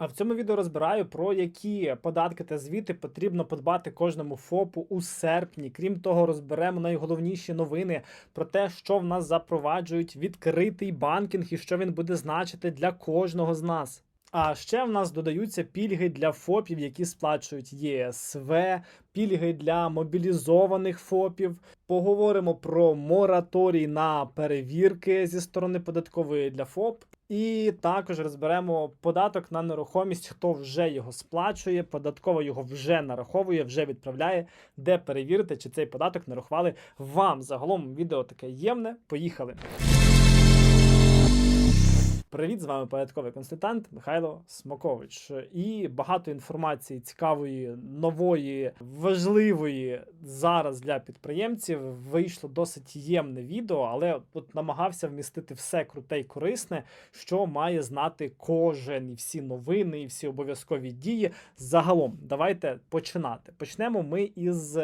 А в цьому відео розбираю про які податки та звіти потрібно подбати кожному ФОПу у серпні. Крім того, розберемо найголовніші новини про те, що в нас запроваджують відкритий банкінг і що він буде значити для кожного з нас. А ще в нас додаються пільги для ФОПів, які сплачують ЄСВ, пільги для мобілізованих ФОПів. Поговоримо про мораторій на перевірки зі сторони податкової для ФОП. І також розберемо податок на нерухомість, хто вже його сплачує, податково його вже нараховує, вже відправляє, де перевірити, чи цей податок нарахували вам. Загалом відео таке ємне. Поїхали. Привіт, з вами податковий консультант Михайло Смокович. І багато інформації цікавої, нової, важливої зараз для підприємців. Вийшло досить ємне відео, але от намагався вмістити все круте і корисне, що має знати кожен, і всі новини, і всі обов'язкові дії. Загалом, давайте починати. Почнемо ми із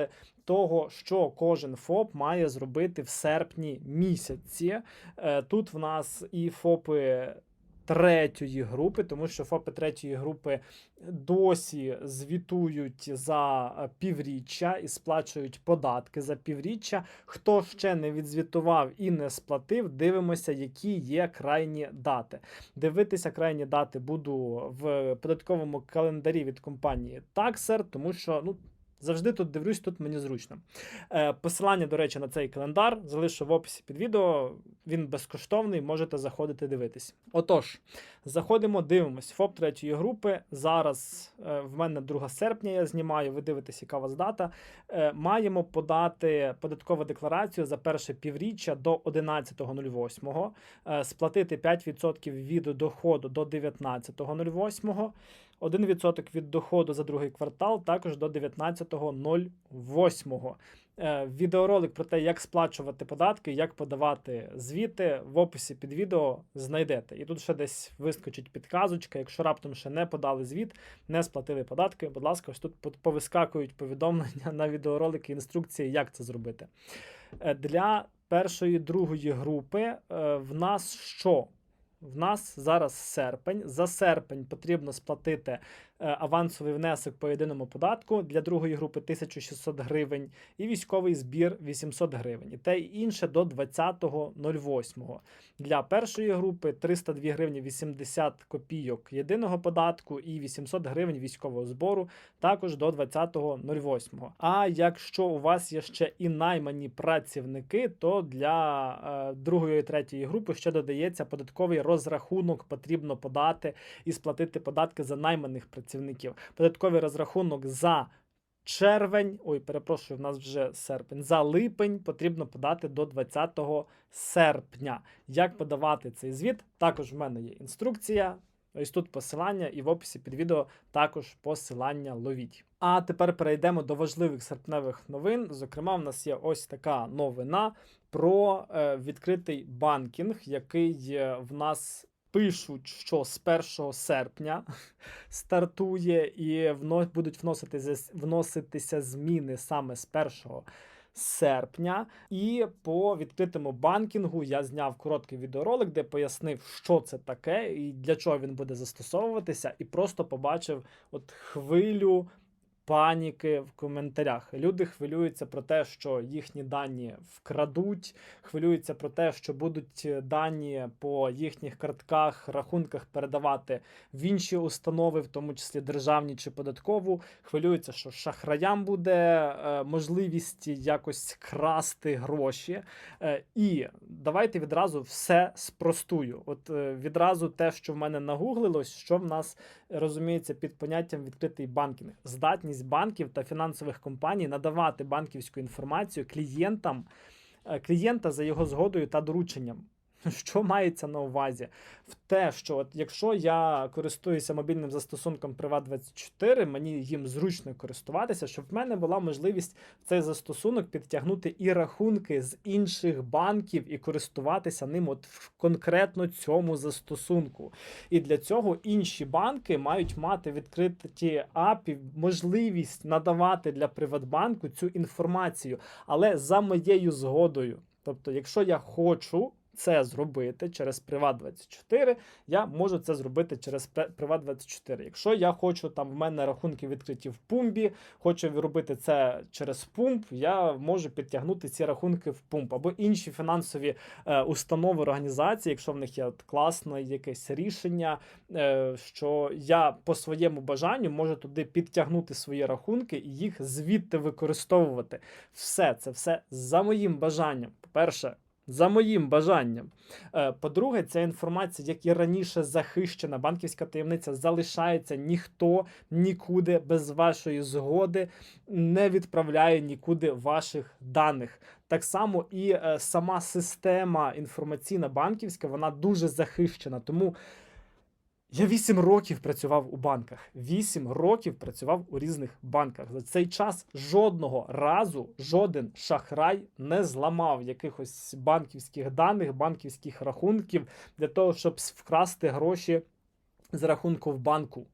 того, що кожен ФОП має зробити в серпні місяці. Е, Тут в нас і ФОПи. Третьої групи, тому що ФОПи третьої групи досі звітують за півріччя і сплачують податки за півріччя. Хто ще не відзвітував і не сплатив, дивимося, які є крайні дати. Дивитися крайні дати буду в податковому календарі від компанії Taxer, тому що ну. Завжди тут дивлюсь, тут мені зручно. Е, Посилання, до речі, на цей календар залишу в описі під відео. Він безкоштовний, можете заходити дивитись. Отож, заходимо, дивимось. ФОП третьої групи. Зараз е, в мене 2 серпня я знімаю, ви дивитесь, яка вас дата. Е, маємо подати податкову декларацію за перше півріччя до 11.08, е, сплатити 5% від доходу до 19.08. 1% від доходу за другий квартал також до 19.08. Е, Відеоролик про те, як сплачувати податки, як подавати звіти в описі під відео знайдете. І тут ще десь вискочить підказочка. Якщо раптом ще не подали звіт, не сплатили податки, будь ласка, ось тут повискакують повідомлення на відеоролики, інструкції, як це зробити. Е, Для першої другої групи е, в нас що? В нас зараз серпень. За серпень потрібно сплатити авансовий внесок по єдиному податку для другої групи 1600 гривень і військовий збір 800 гривень. І те й інше до 20.08. Для першої групи 302 гривні 80 копійок єдиного податку і 800 гривень військового збору також до 20.08. А якщо у вас є ще і наймані працівники, то для е, другої і третьої групи ще додається податковий розрахунок, потрібно подати і сплатити податки за найманих працівників. Податковий розрахунок за червень, ой, перепрошую, в нас вже серпень. За липень потрібно подати до 20 серпня. Як подавати цей звіт? Також в мене є інструкція. Ось тут посилання, і в описі під відео також посилання ловіть. А тепер перейдемо до важливих серпневих новин. Зокрема, в нас є ось така новина про е, відкритий банкінг, який е, в нас пишуть, що з 1 серпня стартує, і вно, будуть вноситися, вноситися зміни саме з 1 серпня. І по відкритому банкінгу я зняв короткий відеоролик, де пояснив, що це таке і для чого він буде застосовуватися, і просто побачив от хвилю паніки в коментарях. Люди хвилюються про те, що їхні дані вкрадуть, хвилюються про те, що будуть дані по їхніх картках, рахунках передавати в інші установи, в тому числі державні чи податкову. Хвилюються, що шахраям буде е, можливість якось красти гроші. Е, і давайте відразу все спростую. От е, відразу те, що в мене нагуглилось, що в нас розуміється під поняттям відкритий банкінг, здатність банків та фінансових компаній надавати банківську інформацію клієнтам е, клієнта за його згодою та дорученням. Що мається на увазі? В те, що от якщо я користуюся мобільним застосунком Privat24, мені їм зручно користуватися, щоб в мене була можливість в цей застосунок підтягнути і рахунки з інших банків і користуватися ним от в конкретно цьому застосунку. І для цього інші банки мають мати відкриті апі, можливість надавати для Приватбанку цю інформацію, але за моєю згодою. Тобто, якщо я хочу це зробити через Приват24, я можу це зробити через Пе- Приват24. Якщо я хочу, там в мене рахунки відкриті в пумбі, хочу робити це через пумп, я можу підтягнути ці рахунки в пумп або інші фінансові е, установи, організації, якщо в них є от класне якесь рішення, е, що я по своєму бажанню можу туди підтягнути свої рахунки і їх звідти використовувати. Все це все за моїм бажанням. По-перше, за моїм бажанням. Е, По-друге, ця інформація, як і раніше захищена, банківська таємниця залишається ніхто нікуди без вашої згоди не відправляє нікуди ваших даних. Так само і е, сама система інформаційна банківська, вона дуже захищена. Тому я 8 років працював у банках. 8 років працював у різних банках. За цей час жодного разу жоден шахрай не зламав якихось банківських даних, банківських рахунків для того, щоб вкрасти гроші з рахунку в банку.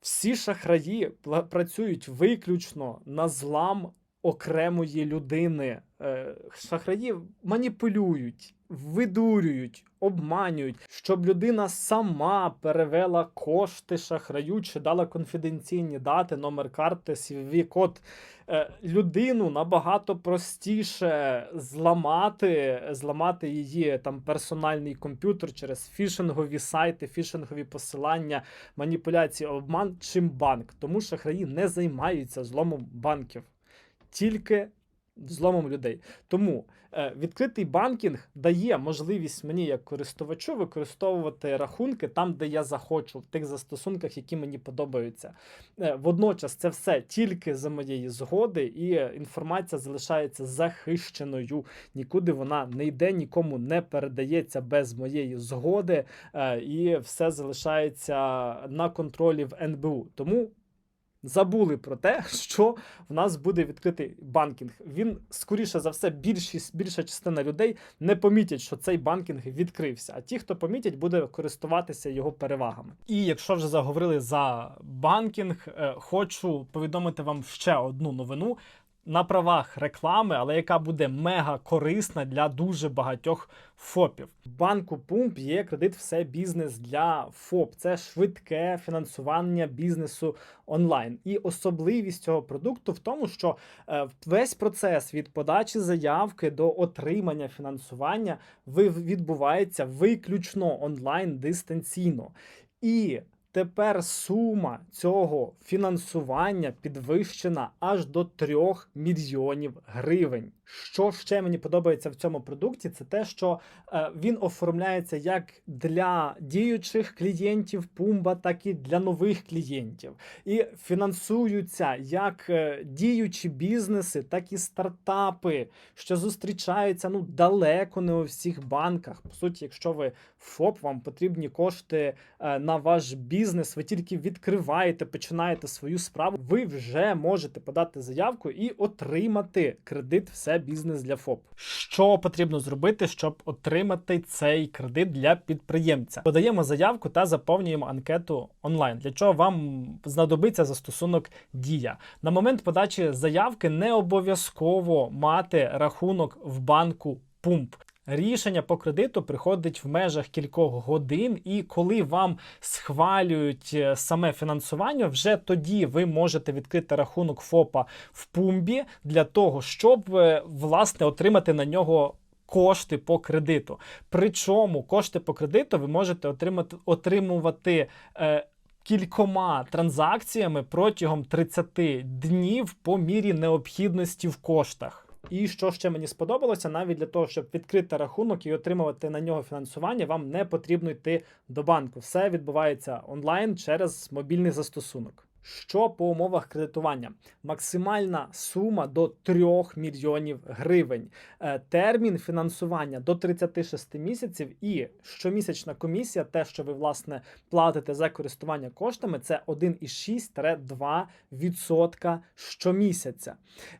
Всі шахраї працюють виключно на злам окремої людини. Е, Шахраї маніпулюють, видурюють, обманюють, щоб людина сама перевела кошти шахраю чи дала конфіденційні дати, номер карти, свій код. Е, Людину набагато простіше зламати, зламати її там персональний комп'ютер через фішингові сайти, фішингові посилання, маніпуляції, обман, чим банк. Тому шахраї не займаються зломом банків, тільки зломом людей. Тому е, відкритий банкінг дає можливість мені, як користувачу, використовувати рахунки там, де я захочу, в тих застосунках, які мені подобаються. Е, водночас це все тільки за моєї згоди, і інформація залишається захищеною. Нікуди вона не йде, нікому не передається без моєї згоди, е, і все залишається на контролі в НБУ. Тому забули про те, що в нас буде відкритий банкінг. Він, скоріше за все, більшість, більша частина людей не помітять, що цей банкінг відкрився. А ті, хто помітять, буде користуватися його перевагами. І якщо вже заговорили за банкінг, е, хочу повідомити вам ще одну новину. На правах реклами, але яка буде мега корисна для дуже багатьох ФОПів. Банку Пумп є кредит все бізнес для ФОП. Це швидке фінансування бізнесу онлайн. І особливість цього продукту в тому, що е, весь процес від подачі заявки до отримання фінансування відбувається виключно онлайн дистанційно. І Тепер сума цього фінансування підвищена аж до 3 мільйонів гривень. Що ще мені подобається в цьому продукті, це те, що е, він оформляється як для діючих клієнтів Пумба, так і для нових клієнтів. І фінансуються як е, діючі бізнеси, так і стартапи, що зустрічаються ну далеко не у всіх банках. По суті, якщо ви ФОП, вам потрібні кошти е, на ваш бізнес, ви тільки відкриваєте, починаєте свою справу, ви вже можете подати заявку і отримати кредит все бізнес для ФОП. Що потрібно зробити, щоб отримати цей кредит для підприємця? Подаємо заявку та заповнюємо анкету онлайн. Для чого вам знадобиться застосунок Дія? На момент подачі заявки не обов'язково мати рахунок в банку Пумп. Рішення по кредиту приходить в межах кількох годин, і коли вам схвалюють е, саме фінансування, вже тоді ви можете відкрити рахунок ФОПа в пумбі для того, щоб е, власне отримати на нього. Кошти по кредиту. Причому кошти по кредиту ви можете отримати отримувати е, кількома транзакціями протягом 30 днів по мірі необхідності в коштах. І що ще мені сподобалося, навіть для того, щоб відкрити рахунок і отримувати на нього фінансування, вам не потрібно йти до банку. Все відбувається онлайн через мобільний застосунок. Що по умовах кредитування? Максимальна сума до 3 мільйонів гривень, Е, термін фінансування до 36 місяців, і щомісячна комісія, те, що ви власне платите за користування коштами, це 1,6-2% щомісяця.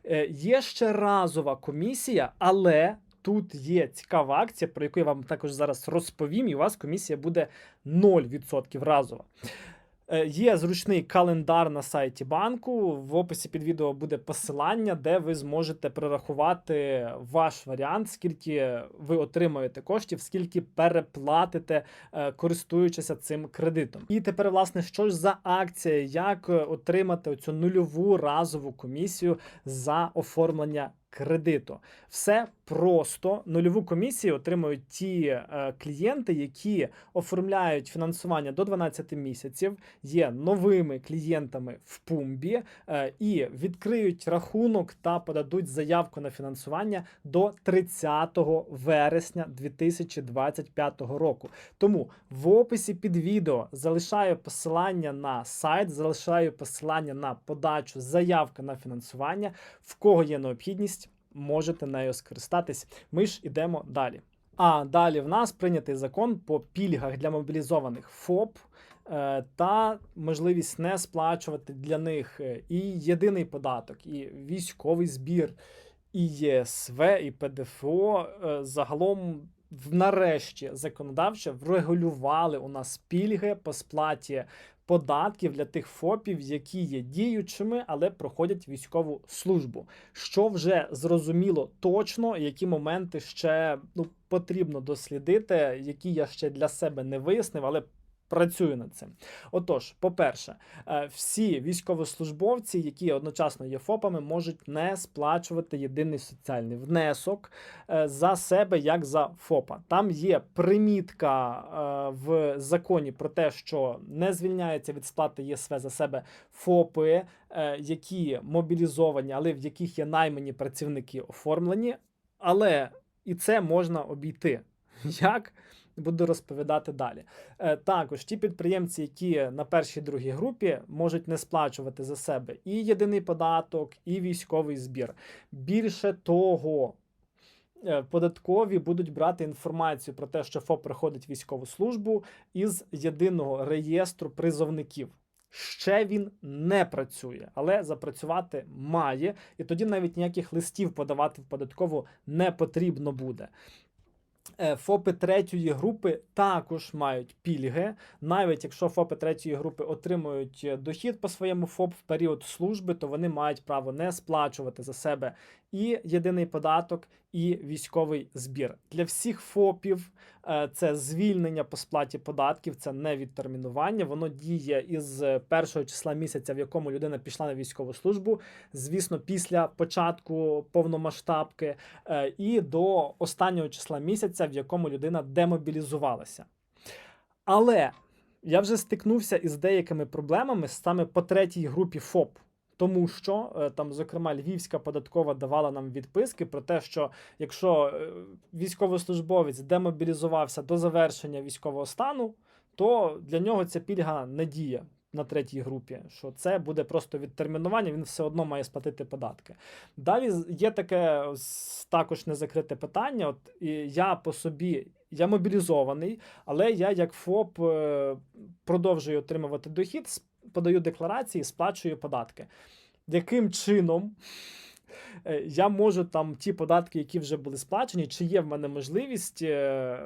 Е, Є ще разова комісія, але тут є цікава акція, про яку я вам також зараз розповім, і у вас комісія буде 0% разова. Е, Є зручний календар на сайті банку. В описі під відео буде посилання, де ви зможете прорахувати ваш варіант, скільки ви отримаєте коштів, скільки переплатите, е, користуючися цим кредитом. І тепер, власне, що ж за акція, як е, отримати цю нульову разову комісію за оформлення кредиту. Все просто нульову комісію отримують ті е, клієнти, які оформляють фінансування до 12 місяців, є новими клієнтами в пумбі е, і відкриють рахунок та подадуть заявку на фінансування до 30 вересня 2025 року. Тому в описі під відео залишаю посилання на сайт, залишаю посилання на подачу заявки на фінансування. В кого є необхідність, можете нею скористатись. Ми ж ідемо далі. А далі в нас прийнятий закон по пільгах для мобілізованих ФОП е, та можливість не сплачувати для них е, і єдиний податок, і військовий збір, і ЄСВ, і ПДФО. Е, Загалом, нарешті, законодавчо врегулювали у нас пільги по сплаті податків для тих ФОПів, які є діючими, але проходять військову службу. Що вже зрозуміло точно, які моменти ще ну, потрібно дослідити, які я ще для себе не вияснив, але працюю над цим. Отож, по-перше, е, всі військовослужбовці, які одночасно є ФОПами, можуть не сплачувати єдиний соціальний внесок е, за себе як за ФОПа. Там є примітка е, в законі про те, що не звільняється від сплати ЄСВ за себе ФОПи, які мобілізовані, але в яких є наймані працівники оформлені. Але і це можна обійти. Як? Буду розповідати далі. Е, Також ті підприємці, які на першій другій групі можуть не сплачувати за себе і єдиний податок, і військовий збір. Більше того, е, податкові будуть брати інформацію про те, що ФОП проходить військову службу із єдиного реєстру призовників. Ще він не працює, але запрацювати має, і тоді навіть ніяких листів подавати в податкову не потрібно буде. Е, ФОПи третьої групи також мають пільги, навіть якщо ФОПи третьої групи отримують е, дохід по своєму ФОП в період служби, то вони мають право не сплачувати за себе і єдиний податок, і військовий збір. Для всіх ФОПів е, це звільнення по сплаті податків, це не відтермінування. Воно діє із е, першого числа місяця, в якому людина пішла на військову службу. Звісно, після початку повномасштабки е, і до останнього числа місяця, в якому людина демобілізувалася. Але я вже стикнувся із деякими проблемами саме по третій групі ФОП. Тому що е, там, зокрема, Львівська податкова давала нам відписки про те, що якщо е, військовослужбовець демобілізувався до завершення військового стану, то для нього ця пільга не діє на третій групі. Що це буде просто відтермінування, він все одно має сплатити податки. Далі є таке також незакрите питання. От я по собі. Я мобілізований, але я як ФОП е, продовжую отримувати дохід, с- подаю декларації, сплачую податки. Яким чином е, я можу там ті податки, які вже були сплачені, чи є в мене можливість е,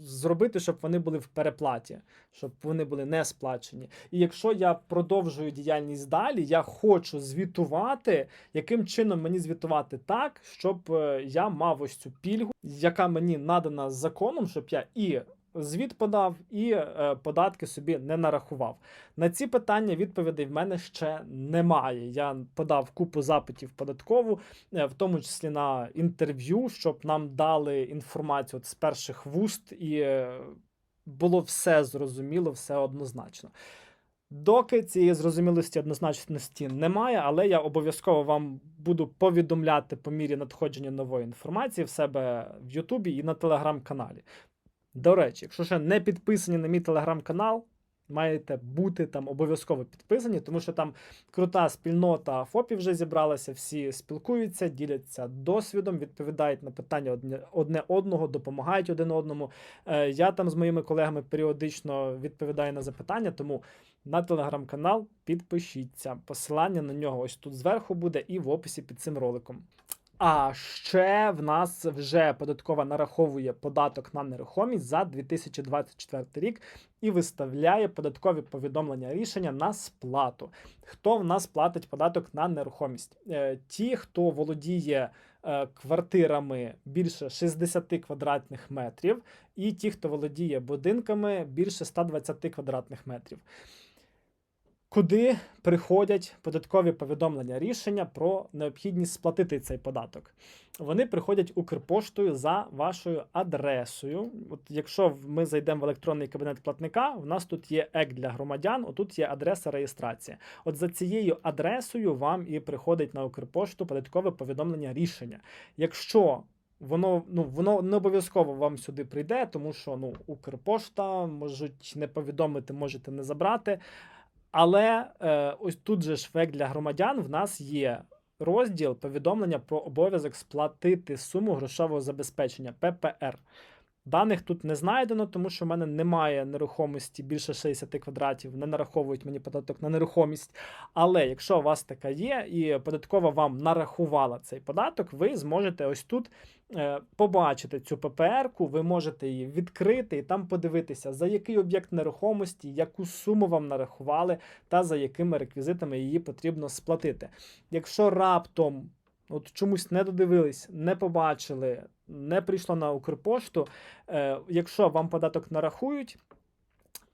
зробити, щоб вони були в переплаті, щоб вони були не сплачені. І якщо я продовжую діяльність далі, я хочу звітувати, яким чином мені звітувати так, щоб е, я мав ось цю пільгу, яка мені надана законом, щоб я і звіт подав, і е, податки собі не нарахував. На ці питання відповідей в мене ще немає. Я подав купу запитів податкову, е, в тому числі на інтерв'ю, щоб нам дали інформацію от з перших вуст, і е, було все зрозуміло, все однозначно. Доки цієї зрозумілості однозначності немає, але я обов'язково вам буду повідомляти по мірі надходження нової інформації в себе в Ютубі і на телеграм-каналі. До речі, якщо ще не підписані на мій телеграм-канал, маєте бути там обов'язково підписані, тому що там крута спільнота ФОПів вже зібралася, всі спілкуються, діляться досвідом, відповідають на питання одне, одного, допомагають один одному. Е, Я там з моїми колегами періодично відповідаю на запитання, тому на телеграм-канал підпишіться. Посилання на нього ось тут зверху буде і в описі під цим роликом. А ще в нас вже податкова нараховує податок на нерухомість за 2024 рік і виставляє податкові повідомлення рішення на сплату. Хто в нас платить податок на нерухомість? Е, Ті, хто володіє е, квартирами більше 60 квадратних метрів, і ті, хто володіє будинками більше 120 квадратних метрів. Куди приходять податкові повідомлення рішення про необхідність сплатити цей податок? Вони приходять Укрпоштою за вашою адресою. От якщо ми зайдемо в електронний кабінет платника, в нас тут є ЕК для громадян, отут є адреса реєстрації. От за цією адресою вам і приходить на Укрпошту податкове повідомлення рішення. Якщо Воно ну воно не обов'язково вам сюди прийде, тому що ну Укрпошта можуть не повідомити, можете не забрати. Але е, ось тут же ж для громадян в нас є розділ повідомлення про обов'язок сплатити суму грошового забезпечення ППР. Даних тут не знайдено, тому що в мене немає нерухомості більше 60 квадратів, не нараховують мені податок на нерухомість. Але якщо у вас така є, і податкова вам нарахувала цей податок, ви зможете ось тут е, побачити цю ППР-ку, ви можете її відкрити і там подивитися, за який об'єкт нерухомості, яку суму вам нарахували, та за якими реквізитами її потрібно сплатити. Якщо раптом от чомусь не додивились, не побачили, не прийшло на Укрпошту, е, якщо вам податок нарахують.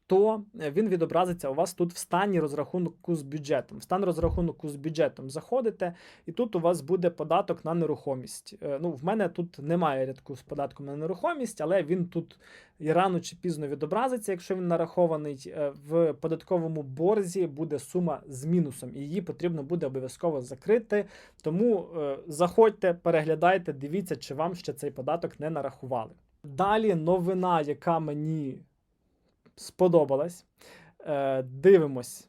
То е, він відобразиться у вас тут в стані розрахунку з бюджетом. В стан розрахунку з бюджетом заходите, і тут у вас буде податок на нерухомість. Е, Ну, в мене тут немає рядку з податком на нерухомість, але він тут і рано чи пізно відобразиться, якщо він нарахований. Е, В податковому борзі буде сума з мінусом, і її потрібно буде обов'язково закрити. Тому заходьте, переглядайте, дивіться, чи вам ще цей податок не нарахували. Далі новина, яка мені сподобалась. Е, дивимось.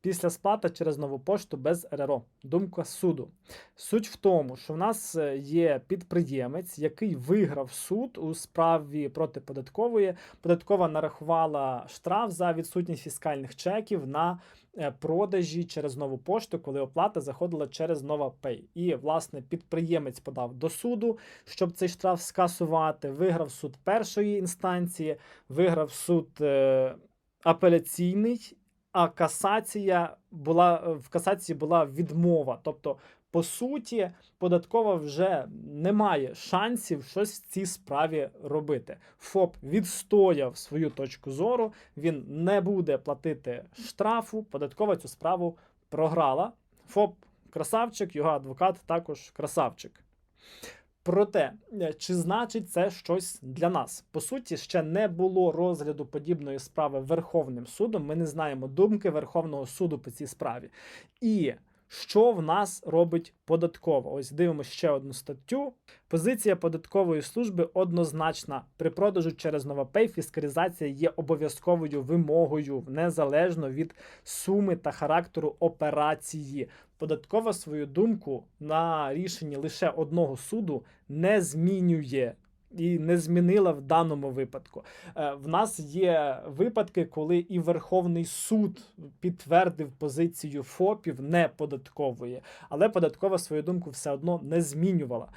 Після сплати через нову пошту без РРО. Думка суду. Суть в тому, що в нас е, є підприємець, який виграв суд у справі проти податкової. Податкова нарахувала штраф за відсутність фіскальних чеків на е, продажі через нову пошту, коли оплата заходила через Nova Pay. І, власне, підприємець подав до суду, щоб цей штраф скасувати. Виграв суд першої інстанції, виграв суд е, апеляційний. А касація була в касації була відмова. Тобто, по суті, податкова вже не має шансів щось в цій справі робити. ФОП відстояв свою точку зору, він не буде платити штрафу. Податкова цю справу програла. ФОП красавчик, його адвокат також красавчик. Проте, е, чи значить це щось для нас? По суті, ще не було розгляду подібної справи Верховним судом. Ми не знаємо думки Верховного суду по цій справі. І що в нас робить податкова? Ось дивимося ще одну статтю. Позиція податкової служби однозначна. При продажу через NovaPay фіскалізація є обов'язковою вимогою незалежно від суми та характеру операції. Податкова свою думку на рішенні лише одного суду не змінює. І не змінила в даному випадку. Е, В нас є випадки, коли і Верховний суд підтвердив позицію ФОПів не податкової, але податкова свою думку все одно не змінювала.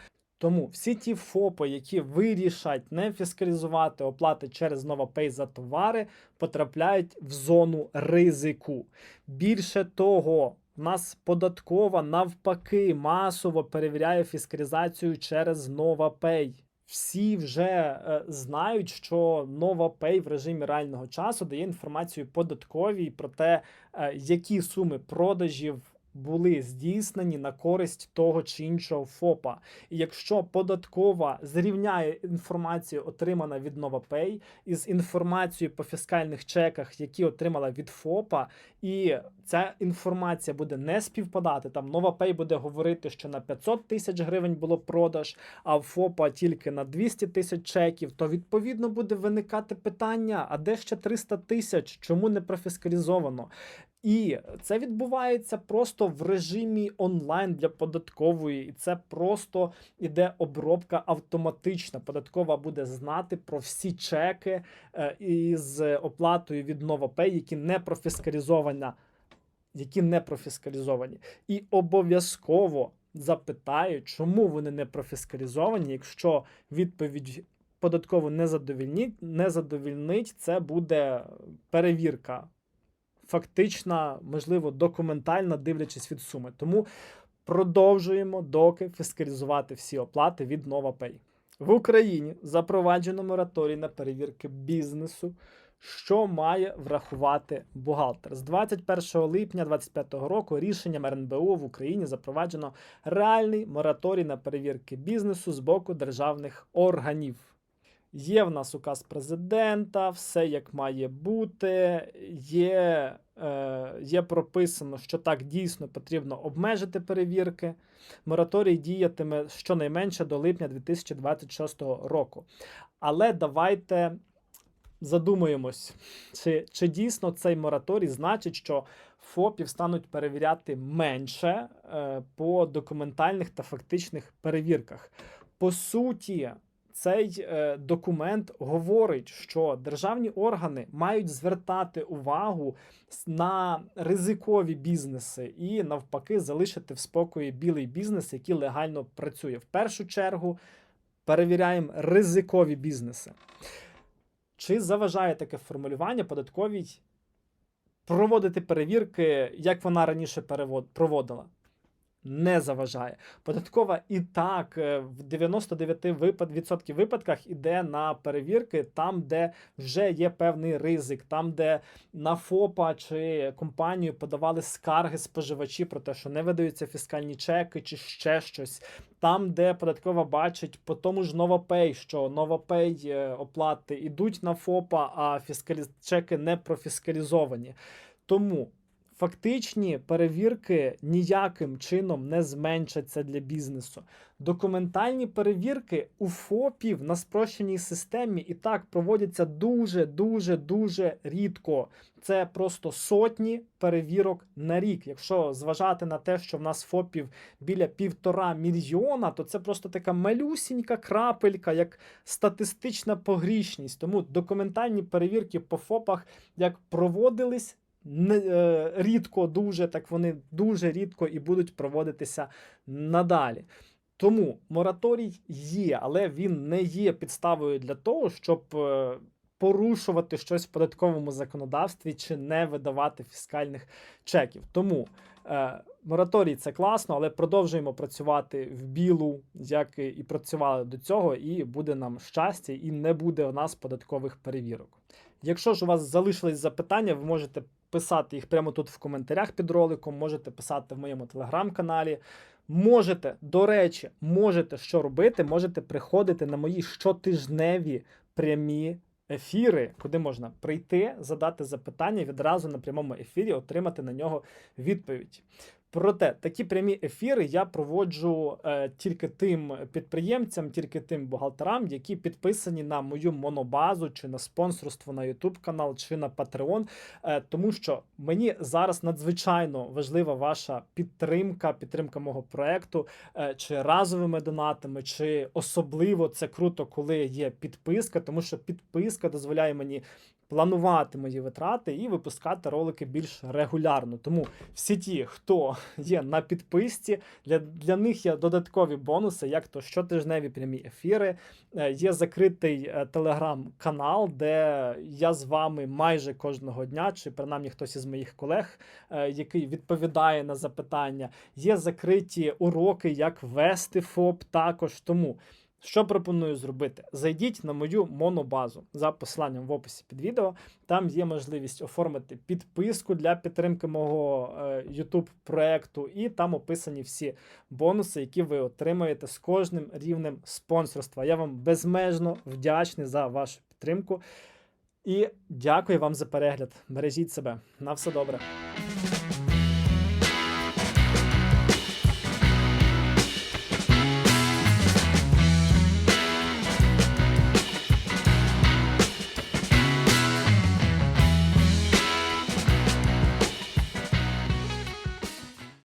Тому всі ті ФОПи, які вирішать не фіскалізувати оплати через NovaPay за товари, потрапляють в зону ризику. Більше того, в нас податкова навпаки масово перевіряє фіскалізацію через NovaPay. Всі вже е, знають, що NovaPay в режимі реального часу дає інформацію податковій про те, е, які суми продажів були здійснені на користь того чи іншого ФОПа. І якщо податкова зрівняє інформацію, отримана від NovaPay, із інформацією по фіскальних чеках, які отримала від ФОПа, і ця інформація буде не співпадати. Там NovaPay буде говорити, що на 500 тисяч гривень було продаж, а ФОПа тільки на 200 тисяч чеків, то відповідно буде виникати питання: а де ще 300 тисяч? Чому не профіскалізовано? І це відбувається просто в режимі онлайн для податкової, і це просто іде обробка автоматична. Податкова буде знати про всі чеки е, із оплатою від NovaPay, які не профіскалізовані, які не профіскалізовані. І обов'язково запитаю, чому вони не профіскалізовані, якщо відповідь податково не задовільнить, не задовільнить, це буде перевірка. Фактична, можливо, документальна, дивлячись від суми. Тому продовжуємо доки фіскалізувати всі оплати від NovaPay. В Україні запроваджено мораторій на перевірки бізнесу, що має врахувати бухгалтер. З 21 липня 2025 року рішенням РНБО в Україні запроваджено реальний мораторій на перевірки бізнесу з боку державних органів. Є в нас указ президента, все як має бути. Є, е, є прописано, що так дійсно потрібно обмежити перевірки. Мораторій діятиме щонайменше до липня 2026 року. Але давайте задумаємось, чи, чи дійсно цей мораторій значить, що ФОПів стануть перевіряти менше е, по документальних та фактичних перевірках. По суті, цей е, документ говорить, що державні органи мають звертати увагу на ризикові бізнеси і навпаки залишити в спокої білий бізнес, який легально працює. В першу чергу перевіряємо ризикові бізнеси. Чи заважає таке формулювання податковій проводити перевірки, як вона раніше проводила? Не заважає. Податкова і так е, в 99% випад, відсотків випадках іде на перевірки там, де вже є певний ризик, там, де на ФОПа чи компанію подавали скарги споживачі про те, що не видаються фіскальні чеки чи ще щось. Там, де податкова бачить по тому ж NovaPay, що NovaPay е, оплати йдуть на ФОПа, а фіскалі... чеки не профіскалізовані. Тому фактичні перевірки ніяким чином не зменшаться для бізнесу. Документальні перевірки у ФОПів на спрощеній системі і так проводяться дуже, дуже, дуже рідко. Це просто сотні перевірок на рік. Якщо зважати на те, що в нас ФОПів біля півтора мільйона, то це просто така малюсінька крапелька, як статистична погрішність. Тому документальні перевірки по ФОПах як проводились рідко дуже, так вони дуже рідко і будуть проводитися надалі. Тому мораторій є, але він не є підставою для того, щоб е, порушувати щось в податковому законодавстві чи не видавати фіскальних чеків. Тому е, мораторій це класно, але продовжуємо працювати в білу, як і працювали до цього, і буде нам щастя, і не буде у нас податкових перевірок. Якщо ж у вас залишились запитання, ви можете писати їх прямо тут в коментарях під роликом, можете писати в моєму телеграм-каналі. Можете, до речі, можете що робити, можете приходити на мої щотижневі прямі ефіри, куди можна прийти, задати запитання відразу на прямому ефірі отримати на нього відповідь. Проте такі прямі ефіри я проводжу е, тільки тим підприємцям, тільки тим бухгалтерам, які підписані на мою монобазу, чи на спонсорство на YouTube канал, чи на Patreon, е, тому що мені зараз надзвичайно важлива ваша підтримка, підтримка мого проекту, е, чи разовими донатами, чи особливо це круто, коли є підписка, тому що підписка дозволяє мені планувати мої витрати і випускати ролики більш регулярно. Тому всі ті, хто є на підписці, для, для них є додаткові бонуси, як то щотижневі прямі ефіри. Е, Є закритий е, телеграм-канал, де я з вами майже кожного дня, чи принаймні хтось із моїх колег, е, який відповідає на запитання. Є закриті уроки, як вести ФОП також. Тому. Що пропоную зробити? Зайдіть на мою монобазу за посиланням в описі під відео. Там є можливість оформити підписку для підтримки мого е, YouTube проекту, і там описані всі бонуси, які ви отримаєте з кожним рівнем спонсорства. Я вам безмежно вдячний за вашу підтримку. І дякую вам за перегляд. Бережіть себе. На все добре.